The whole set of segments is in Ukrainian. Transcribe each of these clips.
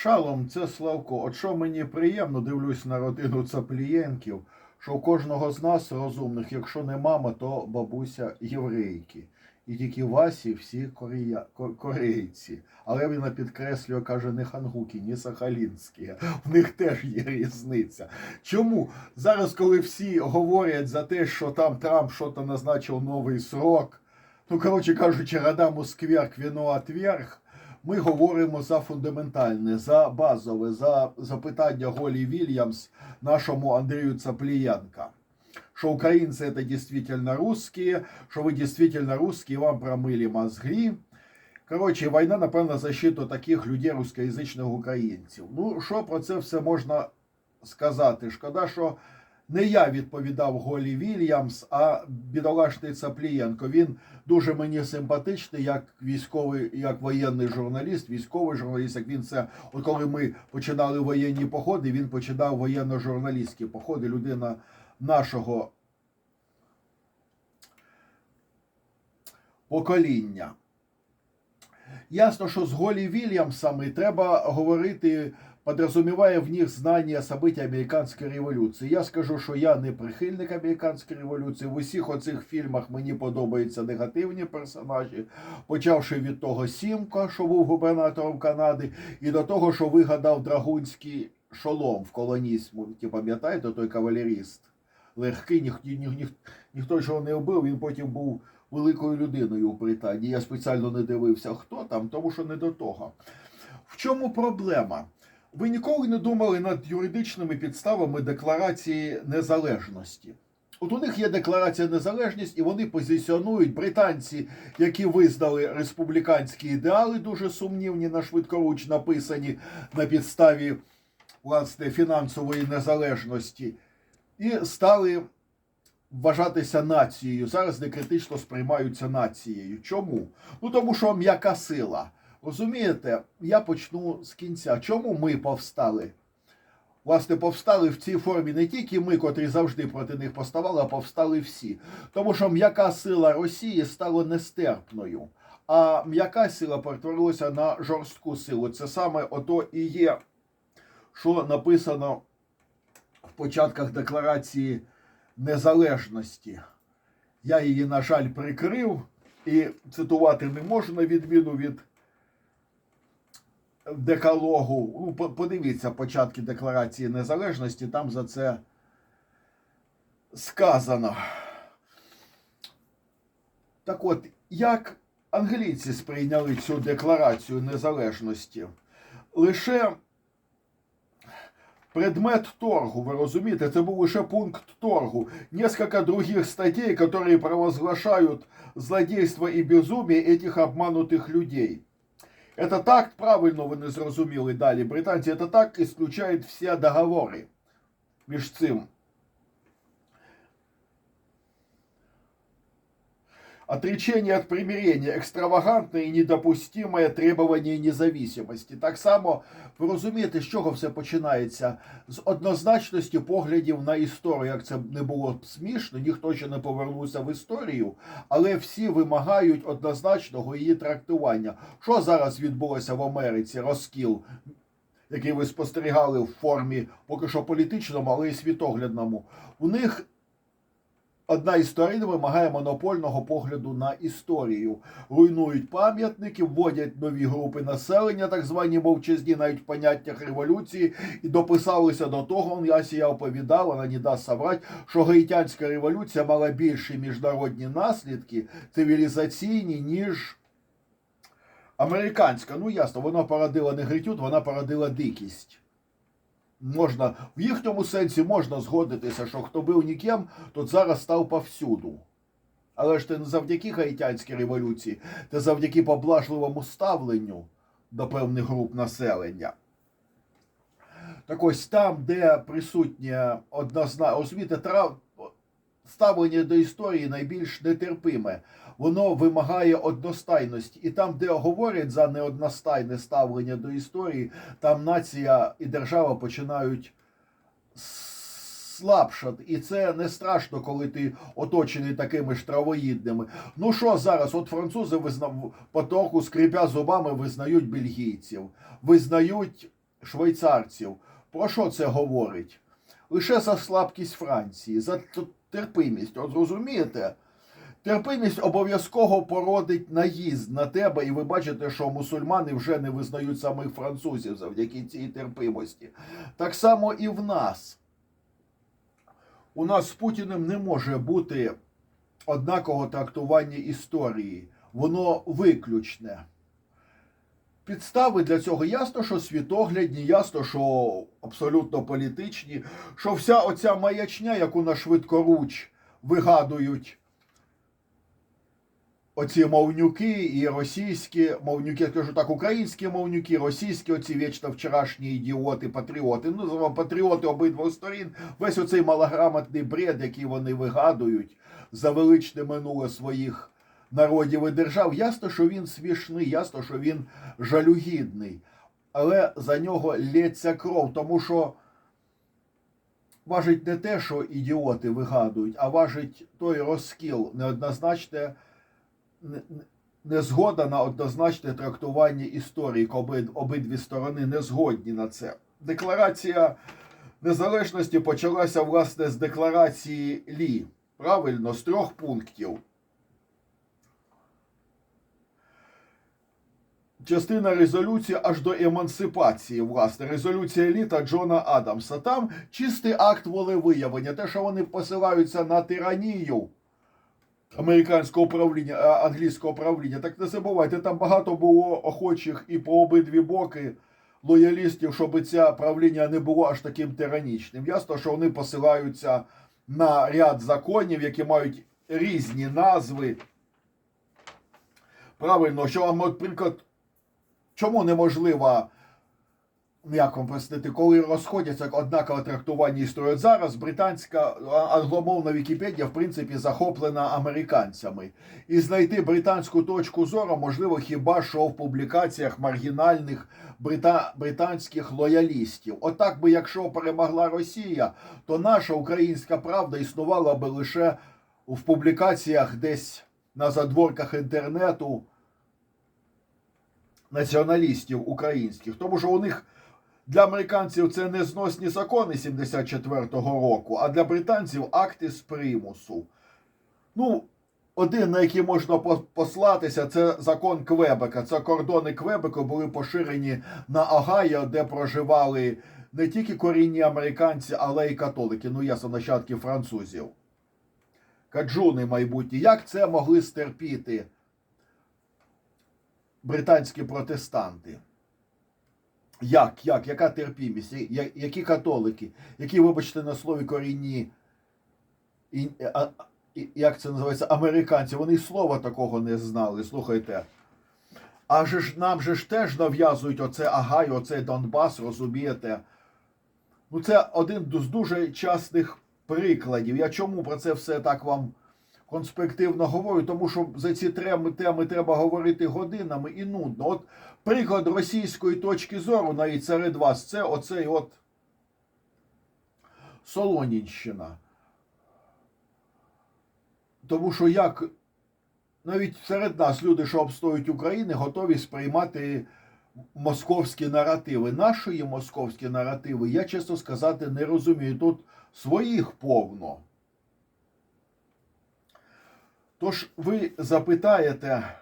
Шалом, це Славко. От що мені приємно, дивлюсь на родину Цаплієнків, що у кожного з нас розумних, якщо не мама, то бабуся єврейки. І тільки Васі всі корія... корейці. Але він підкреслює, каже, не хангуки, ні сахалінські. В них теж є різниця. Чому? Зараз, коли всі говорять за те, що там Трамп щось назначив новий срок, ну, коротше кажучи, Радаму скверк, віно отверг, ми говоримо за фундаментальне, за базове, за запитання Голі Вільямс нашому Андрію Цаплієнка. Что украинцы это действительно русские, что вы действительно русские, вам промыли мозги. Коротше, війна, напевно, за защиту таких людей рускоязичних українців. Ну, що про це все можна сказати? Шкода, що не я відповідав Голі Вільямс, а бідолашний Цаплієнко. Він дуже мені симпатичний, як військовий, як воєнний журналіст, військовий журналіст. Як він це, от коли ми починали воєнні походи, він починав воєнно-журналістські походи. Людина нашого покоління. Ясно, що з Голі Вільямсами треба говорити, підрозуміває в них знання событий американської революції. Я скажу, що я не прихильник американської революції. В усіх оцих фільмах мені подобаються негативні персонажі, почавши від того Сімка, що був губернатором Канади, і до того, що вигадав драгунський шолом в колонізму. Ті пам'ятаєте, той кавалеріст? Легкий, ніх, ніх, ніх, ніхто ж його не вбив, він потім був великою людиною у Британії. Я спеціально не дивився, хто там, тому що не до того. В чому проблема? Ви ніколи не думали над юридичними підставами декларації незалежності. От у них є декларація незалежність, і вони позиціонують британці, які визнали республіканські ідеали, дуже сумнівні на швидкоруч написані на підставі власне фінансової незалежності, і стали вважатися нацією. Зараз не критично сприймаються нацією. Чому? Ну тому що м'яка сила. Розумієте, я почну з кінця. Чому ми повстали? Власне, повстали в цій формі не тільки ми, котрі завжди проти них поставали, а повстали всі. Тому що м'яка сила Росії стала нестерпною, а м'яка сила перетворилася на жорстку силу. Це саме ото і є, що написано в початках декларації незалежності. Я її, на жаль, прикрив і цитувати не можу на відміну від декалогу. Ну, по- подивіться початки Декларації Незалежності, там за це сказано. Так от, як англійці сприйняли цю декларацію незалежності? Лише предмет торгу, вы розумієте, це був лише пункт торгу. Несколько других статей, которые провозглашают злодейство и безумие этих обманутых людей. Это так правильно вы не зрозуміли далі. Британці, это так исключает всі договори між цим. Отречение от примирения, екстравагантне і недопустимое требование независимости. Так само розумієте, з чого все починається? З однозначності поглядів на історію. Як це не було б смішно, ніхто ще не повернувся в історію, але всі вимагають однозначного її трактування. Що зараз відбулося в Америці? Розкіл, який ви спостерігали в формі поки що політичному, але й світоглядному. У них Одна із сторін вимагає монопольного погляду на історію. Руйнують пам'ятники, вводять нові групи населення, так звані мовчазні, навіть в поняттях революції, і дописалися до того, Ясія оповідав, вона не дасть соврать, що гаїтянська революція мала більші міжнародні наслідки цивілізаційні, ніж американська. Ну ясно, вона породила не гритют, вона породила дикість. Можна в їхньому сенсі можна згодитися, що хто був ніким, тот зараз став повсюду. Але ж це не завдяки гаїтянській революції, це завдяки поблажливому ставленню до певних груп населення. Так ось там, де присутнє однозначно, розумієте, трав... ставлення до історії найбільш нетерпиме. Воно вимагає одностайності. І там, де говорять за неодностайне ставлення до історії, там нація і держава починають слабшати. І це не страшно, коли ти оточений такими ж травоїдними. Ну що зараз? От французи визна... потроху скрипя зубами визнають бельгійців, визнають швейцарців. Про що це говорить? Лише за слабкість Франції, за терпимість. От зрозумієте? Терпимість обов'язково породить наїзд на тебе, і ви бачите, що мусульмани вже не визнають самих французів завдяки цій терпимості. Так само і в нас. У нас з Путіним не може бути однакового трактування історії. Воно виключне. Підстави для цього ясно, що світоглядні, ясно, що абсолютно політичні, що вся оця маячня, яку на швидкоруч вигадують оці мовнюки і російські мовнюки, я кажу так, українські мовнюки, російські оці вічно вчорашні ідіоти, патріоти. Ну, патріоти обидвох сторін. Весь оцей малограмотний бред, який вони вигадують за величне минуле своїх народів і держав. Ясно, що він смішний, ясно, що він жалюгідний. Але за нього лється кров, тому що важить не те, що ідіоти вигадують, а важить той розкіл, неоднозначне не- не- незгода на однозначне трактування історії, обидві сторони не згодні на це. Декларація незалежності почалася власне з декларації Лі. Правильно, з трьох пунктів. Частина резолюції аж до емансипації, власне, резолюція літа Джона Адамса. Там чистий акт волевиявлення, те, що вони посилаються на тиранію американського правління, англійського правління. Так не забувайте, там багато було охочих і по обидві боки лоялістів, щоб це правління не було аж таким тиранічним. Ясно, що вони посилаються на ряд законів, які мають різні назви. Правильно, що вам, наприклад, чому неможливо, ну, як вам пояснити, коли розходяться однакове трактування історії. От зараз британська англомовна Вікіпедія, в принципі, захоплена американцями. І знайти британську точку зору можливо хіба що в публікаціях маргінальних брита... британських лоялістів. Отак би, якщо перемогла Росія, то наша українська правда існувала би лише в публікаціях десь на задворках інтернету націоналістів українських, тому що у них для американців це незносні закони 74-го року, а для британців акти з примусу. Ну, один, на який можна послатися, це закон Квебека. Це кордони Квебеку були поширені на Огайо, де проживали не тільки корінні американці, але й католики. Ну, ясно, нащадки французів. Каджуни майбутні. Як це могли стерпіти британські протестанти? Як, як, яка терпімість? Які католики? Які, вибачте, на слові корінні, і, а, і- як це називається, американці? Вони слова такого не знали. Слухайте. А же ж нам же ж теж нав'язують оце Агай, оце Донбас, розумієте? Ну, це один з дуже частих прикладів. Я чому про це все так вам конспективно говорю? Тому що за ці теми, теми треба говорити годинами і нудно. От приклад російської точки зору, навіть серед вас, це оцей от Солонінщина. Тому що як навіть серед нас люди, що обстоюють України, готові сприймати московські наративи. Нашої московські наративи, я чесно сказати, не розумію. Тут своїх повно. Тож ви запитаєте,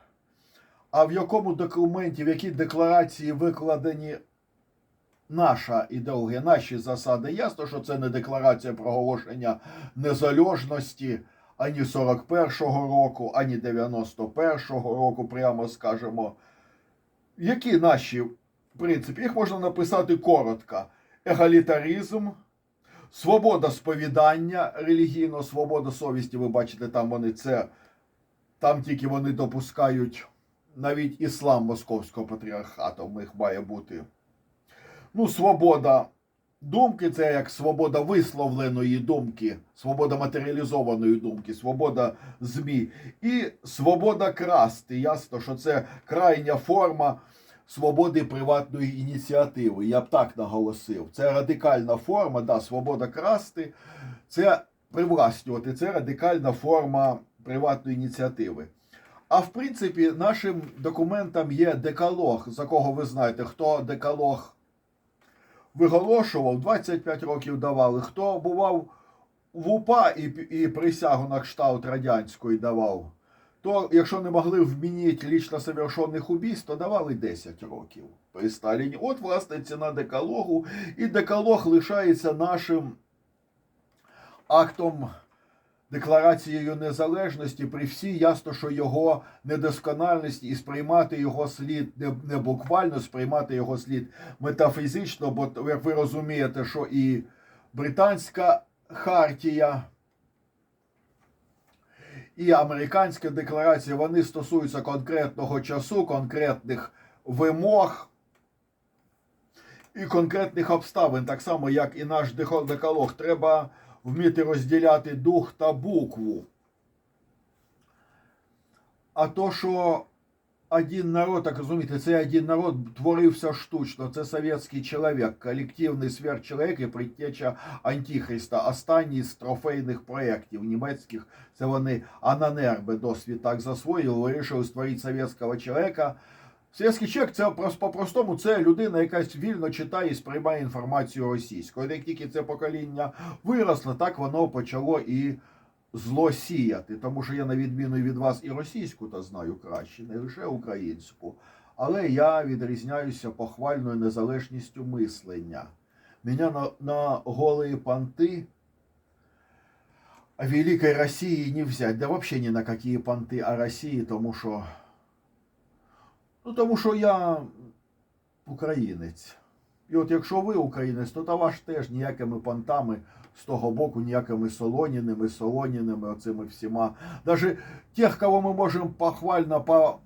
а в якому документі, в якій декларації викладені наша ідеологія, наші засади? Ясно, що це не декларація проголошення незалежності ані 41-го року, ані 91-го року, прямо скажемо. Які наші принципи? Їх можна написати коротко: егалітаризм, свобода сповідання релігійно, свобода совісті. Ви бачите, там вони це, там тільки вони допускають навіть іслам московського патріархату, в них має бути. Ну, свобода думки це як свобода висловленої думки, свобода матеріалізованої думки, свобода ЗМІ і свобода красти. Ясно, що це крайня форма свободи приватної ініціативи. Я б так наголосив. Це радикальна форма, да, свобода красти, це привласнювати, це радикальна форма приватної ініціативи. А в принципі, нашим документом є декалог, за кого ви знаєте, хто декалог виголошував, 25 років давали. Хто бував в УПА і, і присягу на кшталт радянської давав, то якщо не могли вмінити лічно совершенних убійств, то давали 10 років при Сталіні. От, власне, ціна декалогу. І декалог лишається нашим актом Декларацією незалежності при всій ясно, що його недоскональність і сприймати його слід не буквально сприймати його слід метафізично, бо як ви розумієте, що і британська хартія, і американська декларація вони стосуються конкретного часу, конкретних вимог і конкретних обставин, так само як і наш декалог. Треба вміти розділяти дух та букву. А то, що один народ, так розумієте, цей один народ творився штучно. Це совєтський чоловік, колективний сверхчоловік і предтеча Антихриста. Останній з трофейних проєктів німецьких. Це вони Ананерби досвід так засвоїли, вирішили створити совєтського чоловіка. Совєтський чек це по-простому це людина, якась вільно читає і сприймає інформацію російською. Як тільки це покоління виросло, так воно почало і зло сіяти. Тому що я, на відміну від вас, і російську то знаю краще, не лише українську. Але я відрізняюся похвальною незалежністю мислення. Мене на, на голые понти Великой Росії не взять. Да взагалі ні на які понти о Росії, тому що. Ну, тому що я українець. І от якщо ви українець, то та ваш теж ніякими понтами з того боку, ніякими солоніними, солоніними, оцими всіма. Даже тех, кого мы можем похвально по,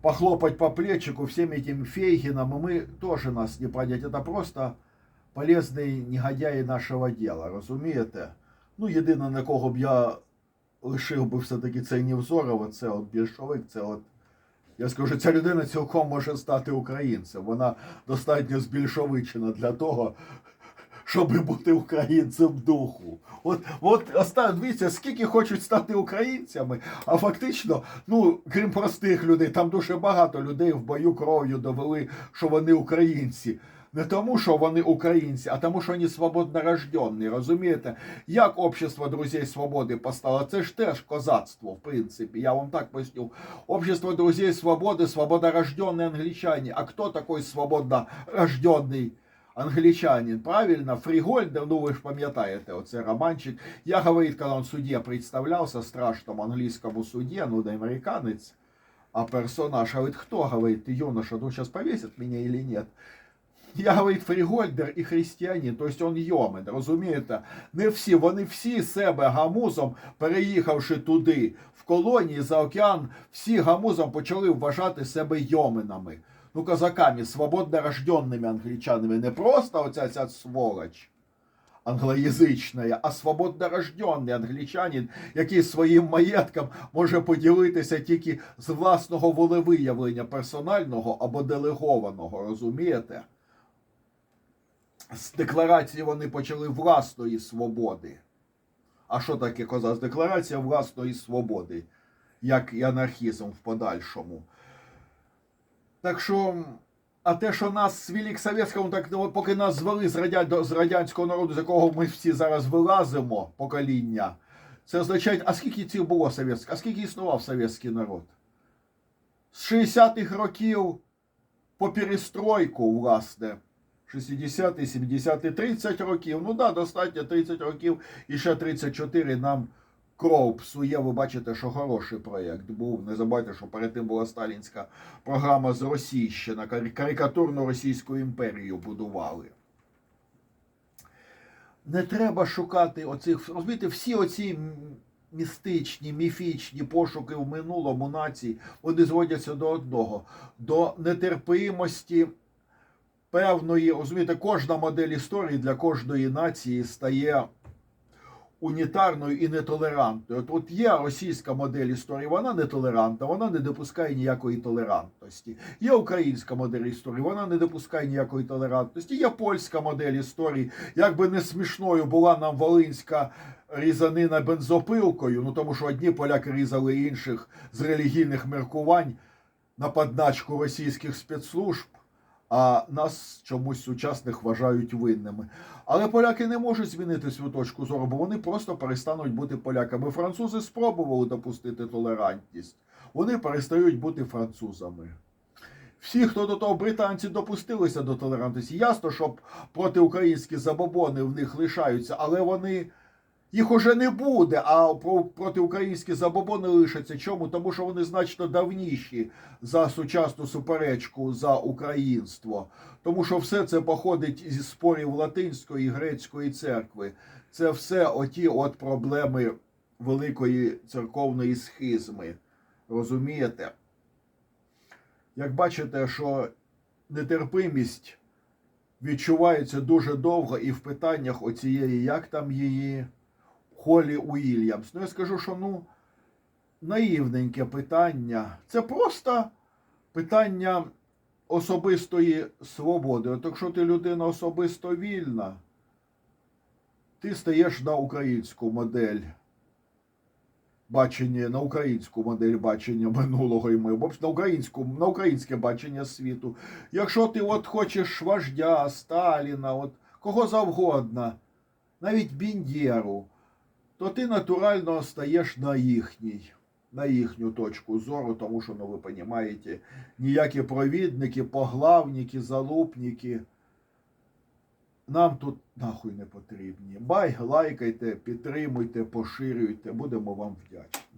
похлопать по плечику всем этим фейгинам, и мы тоже нас не поднять. Это просто полезні негодяї нашого діла, розумієте? Ну, єдине, на кого б я лишив би все-таки цей Невзорова, це от більшовик, це от я скажу, ця людина цілком може стати українцем. Вона достатньо збільшовичена для того, щоб бути українцем духу. От, от дивіться, скільки хочуть стати українцями, а фактично, ну, крім простих людей, там дуже багато людей в бою кров'ю довели, що вони українці. Не тому, що вони українці, а тому, що вони свободно рожденні, розумієте? Як общество друзей свободи постало? Це ж теж козацтво, в принципі. Я вам так поясню. Общество друзей свободы, свободорожденные англичане. А кто такой свободорожденный англичанин? Правильно, Фригольдер, ну ви ж пам'ятаєте, оце романчик. Я, говорит, когда он в суде представлялся, страшному английскому суде, ну да американец, а персонаж, говорит, кто, говорит, ты юноша, ну сейчас повесят меня или нет? Я, говорить, Фрігольдер і християнин, тобто он йомен, розумієте? Не всі, вони всі себе гамузом, переїхавши туди, в колонії за океан, всі гамузом почали вважати себе йоменами. Ну, козаками, свободно англічанами. Не просто оця ця сволоч англоязична, а свободно рожденний англічанин, який своїм маєтком може поділитися тільки з власного волевиявлення персонального або делегованого, розумієте? З декларації вони почали власної свободи. А що таке козак? Декларація власної свободи, як і анархізм в подальшому. Так що, а те, що нас звели к совєтському, так ну, поки нас звели з, радя... з радянського народу, з якого ми всі зараз вилазимо, покоління, це означає, а скільки цих було совєтських, а скільки існував совєтський народ? З 60-х років по перестройку, власне. 60-ті, 70-ті, 30 років. Ну да, достатньо 30 років і ще 34 нам кров псує. Ви бачите, що хороший проєкт був. Не забувайте, що перед тим була сталінська програма з Російщина, карикатурну Російську імперію будували. Не треба шукати оцих, розумієте, всі оці містичні, міфічні пошуки в минулому нації, вони зводяться до одного, до нетерпимості певної, розумієте, кожна модель історії для кожної нації стає унітарною і нетолерантною. От, от є російська модель історії, вона нетолерантна, вона не допускає ніякої толерантності. Є українська модель історії, вона не допускає ніякої толерантності. Є польська модель історії, як би не смішною була нам волинська різанина бензопилкою, ну тому що одні поляки різали інших з релігійних міркувань на подначку російських спецслужб. А нас чомусь сучасних вважають винними. Але поляки не можуть змінити свою точку зору, бо вони просто перестануть бути поляками. Французи спробували допустити толерантність. Вони перестають бути французами. Всі, хто до того британці допустилися до толерантності, ясно, що протиукраїнські забобони в них лишаються, але вони. Їх уже не буде, а про- протиукраїнські забобони лишаться. Чому? Тому що вони значно давніші за сучасну суперечку за українство. Тому що все це походить зі спорів латинської і грецької церкви. Це все оті от проблеми великої церковної схизми. Розумієте? Як бачите, що нетерпимість відчувається дуже довго і в питаннях оцієї, як там її. Холі Уільямс. Ну, я скажу, що ну, наївненьке питання. Це просто питання особистої свободи. От якщо ти людина особисто вільна, ти стаєш на українську модель бачення, на українську модель бачення минулого і ми, на українську, на українське бачення світу. Якщо ти от хочеш вождя, Сталіна, от кого завгодно, навіть Біндєру, то ти натурально стаєш на їхній, на їхню точку зору, тому що, ну ви розумієте, ніякі провідники, поглавники, залупники нам тут нахуй не потрібні. Бай, лайкайте, підтримуйте, поширюйте, будемо вам вдячні.